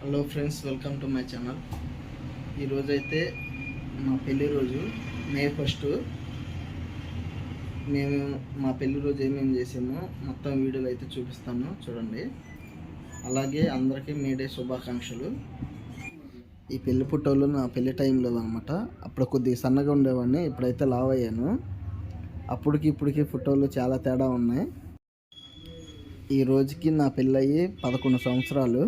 Hello friends welcome to my channel ఈరోజైతే మా పెళ్ళి రోజు మే ఫస్ట్ మేము మా పెళ్ళి రోజు ఏమేమి చేసామో మొత్తం వీడియోలు అయితే చూపిస్తాను చూడండి. అలాగే అందరికీ మేడే శుభాకాంక్షలు. ఈ పెళ్ళి పుట్టోళ్ళు నా పెళ్ళి టైంలో అనమాట అప్పుడు కొద్దిగా సన్నగా ఉండేవాడిని ఇప్పుడైతే లావ్ అయ్యాను అప్పటికి ఇప్పటికి ఫోటోలు చాలా తేడా ఉన్నాయి. ఈ రోజుకి నా పెళ్ళయి పదకొండు సంవత్సరాలు.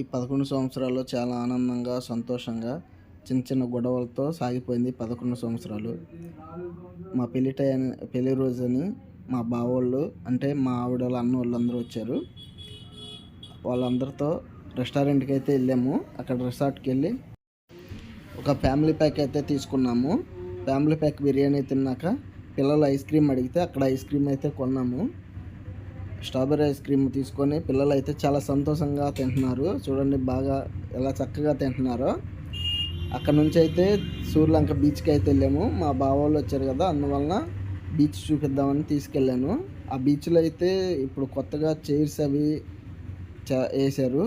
ఈ పదకొండు సంవత్సరాల్లో చాలా ఆనందంగా సంతోషంగా చిన్న చిన్న గొడవలతో సాగిపోయింది పదకొండు సంవత్సరాలు. మా పెళ్ళి టైం పెళ్ళి రోజుని మా బావోళ్ళు అంటే మా ఆవిడ వాళ్ళ అన్న వాళ్ళందరూ వచ్చారు. వాళ్ళందరితో రెస్టారెంట్కి అయితే వెళ్ళాము. అక్కడ రిసార్ట్కి వెళ్ళి ఒక ఫ్యామిలీ ప్యాక్ అయితే తీసుకున్నాము. ఫ్యామిలీ ప్యాక్ బిర్యానీ తిన్నాక పిల్లలు ఐస్ క్రీమ్ అడిగితే అక్కడ ఐస్ క్రీమ్ అయితే కొన్నాము. స్ట్రాబెర్రీ ఐస్ క్రీమ్ తీసుకొని పిల్లలు అయితే చాలా సంతోషంగా తింటున్నారు. చూడండి బాగా ఎలా చక్కగా తింటున్నారో. అక్కడ నుంచి అయితే సూర్యలంక బీచ్కి అయితే వెళ్ళాము. మా బావ వాళ్ళు వచ్చారు కదా అందువలన బీచ్ చూపిద్దామని తీసుకెళ్ళాను. ఆ బీచ్లో అయితే ఇప్పుడు కొత్తగా చైర్స్ అవి వేశారు.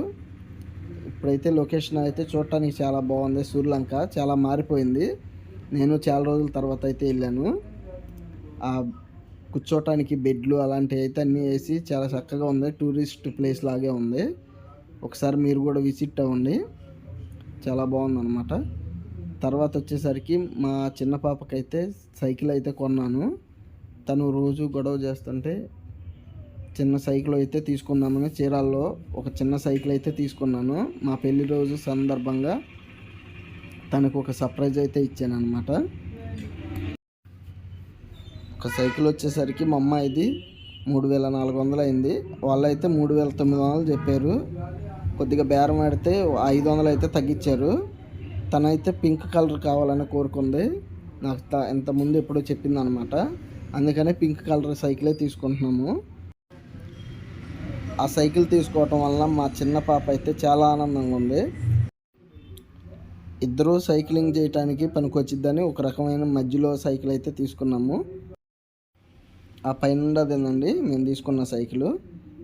ఇప్పుడైతే లొకేషన్ అయితే చూడటానికి చాలా బాగుంది. సూర్యలంక చాలా మారిపోయింది. నేను చాలా రోజుల తర్వాత అయితే వెళ్ళాను. ఆ కూర్చోటానికి బెడ్లు అలాంటివి అయితే అన్నీ వేసి చాలా చక్కగా ఉంది. టూరిస్ట్ ప్లేస్ లాగే ఉంది. ఒకసారి మీరు కూడా విజిట్ అవ్వండి. చాలా బాగుందన్నమాట. తర్వాత వచ్చేసరికి మా చిన్న పాపకైతే సైకిల్ అయితే కొన్నాను. తను రోజు గొడవ చేస్తుంటే చిన్న సైకిల్ అయితే తీసుకున్నామని చీరాల్లో ఒక చిన్న సైకిల్ అయితే తీసుకున్నాను. మా పెళ్ళి రోజు సందర్భంగా తనకు ఒక సర్ప్రైజ్ అయితే ఇచ్చాను అనమాట ఒక సైకిల్ వచ్చేసరికి మా అమ్మ ఇది మూడు వేల నాలుగు వందలు అయింది. వాళ్ళు అయితే మూడు వేల తొమ్మిది వందలు చెప్పారు. కొద్దిగా బేరం ఆడితే ఐదు వందలు అయితే తగ్గించారు. తనైతే పింక్ కలర్ కావాలని కోరుకుంది. నాకు త ఇంతకుముందు ఎప్పుడో చెప్పింది అనమాట అందుకనే పింక్ కలర్ సైకిలే తీసుకుంటున్నాము. ఆ సైకిల్ తీసుకోవటం వల్ల మా చిన్న పాప అయితే చాలా ఆనందంగా ఉంది. ఇద్దరూ సైక్లింగ్ చేయడానికి పనికొచ్చిద్దని ఒక రకమైన మధ్యలో సైకిల్ అయితే తీసుకున్నాము. ఆ పైన అదేనండి మేము తీసుకున్న సైకిల్.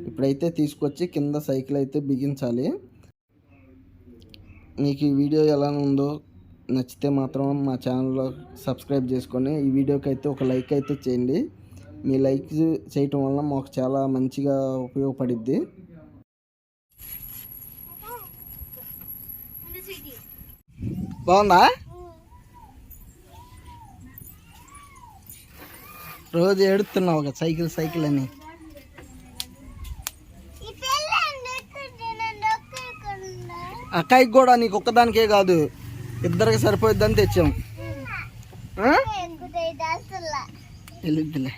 ఇప్పుడైతే తీసుకొచ్చి కింద సైకిల్ అయితే బిగించాలి. మీకు ఈ వీడియో ఎలా ఉందో నచ్చితే మాత్రం మా ఛానల్లో సబ్స్క్రైబ్ చేసుకొని ఈ వీడియోకి అయితే ఒక లైక్ అయితే చేయండి. మీ లైక్ చేయటం వల్ల మాకు చాలా మంచిగా ఉపయోగపడిద్ది. బాగుందా? రోజు ఏడుతున్నావు ఒక సైకిల్ సైకిల్ అని. అక్కయ్యకి కూడా నీకు ఒక్కదానికే కాదు ఇద్దరికి సరిపోయిద్దని తెచ్చాం? వెళ్ళిద్దిలే